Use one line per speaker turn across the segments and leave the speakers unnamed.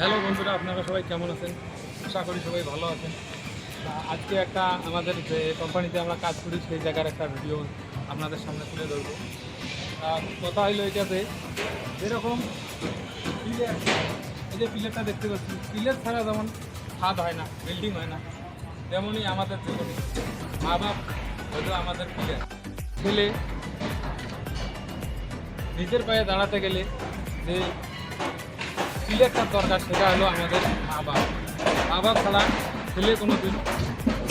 Hello বন্ধুরা, আপনারা সবাই কেমন আছেন? আশা করি সবাই ভালো আছেন। আজকে একটা আমাদের যে কোম্পানিতে আমরা কাজ করি, সেই জায়গার একটা ভিডিও আপনাদের সামনে তুলে ধরবো। কথা হইল এটাতে যেরকম এই যে পিলারটা দেখতে পাচ্ছি পিলার ছাড়া যেমন ছাদ হয় না বিল্ডিং হয় না, তেমনই আমাদের জীবনে। মা বাপ হয়তো আমাদের পিলার ছেলে নিজের পায়ে দাঁড়াতে গেলে যে পিলারটার দরকার সেটা হলো আমাদের মা বাপ মা বাপ ছাড়া ছেলে কোনো দিন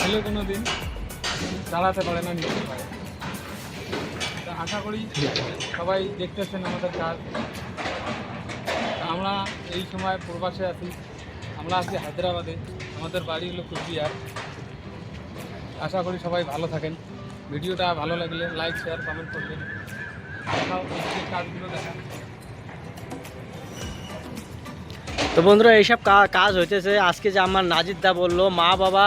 ছেলে কোনো দিন দাঁড়াতে পারে না নিজের পায়ে তা আশা করি সবাই দেখতেছেন আমাদের কাজ। আমরা এই সময় প্রবাসে আছি। আমরা আছি হায়দ্রাবাদে, আমাদের বাড়ি হলো কুচবিহার। আশা করি সবাই ভালো থাকেন। ভিডিওটা ভালো লাগলে লাইক শেয়ার কমেন্ট করবেন। দেখাও কাজগুলো দেখা
তো বন্ধুরা, এইসব কাজ হইতেছে। আজকে যে আমার নাজিদ বলল, মা বাবা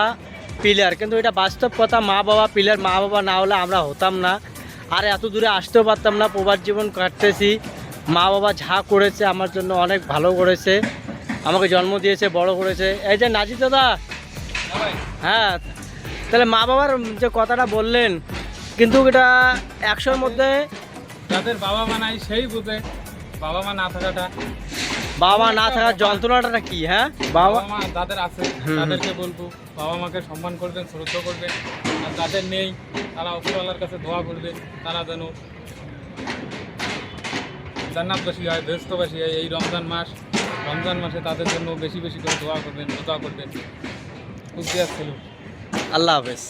পিলার কিন্তু এটা বাস্তব কথা, মা বাবা পিলার মা বাবা না হলে আমরা হতাম না। আর এত দূরে আসতেও পারতাম না, প্রবাস জীবন কাটতেছি। মা বাবা যা করেছে আমার জন্য অনেক ভালো করেছে। আমাকে জন্ম দিয়েছে, বড় করেছে। এই যে নাজিদ দাদা। হ্যাঁ তাহলে মা বাবার যে কথাটা বললেন, কিন্তু এটা একশোর মধ্যে
যাদের বাবা মা নাই, সেই বুঝে। বাবা মা না থাকাটা
বাবা না থাকার যন্ত্রণাটা কি হ্যাঁ? বাবা
বাবা মা যাদের আছে তাদেরকে বলব বাবা মাকে সম্মান করবেন শ্রদ্ধা করবেন। আর যাদের নেই তারা উপরওয়ালার কাছে দোয়া করবে তারা যেন জান্নাতবাসী হয় ব্যস্তবাসী হয়। এই রমজান মাস রমজান মাসে তাদের জন্য বেশি বেশি করে দোয়া করবেন দোয়া করবেন। ছিল।
আল্লাহ হাফেজ।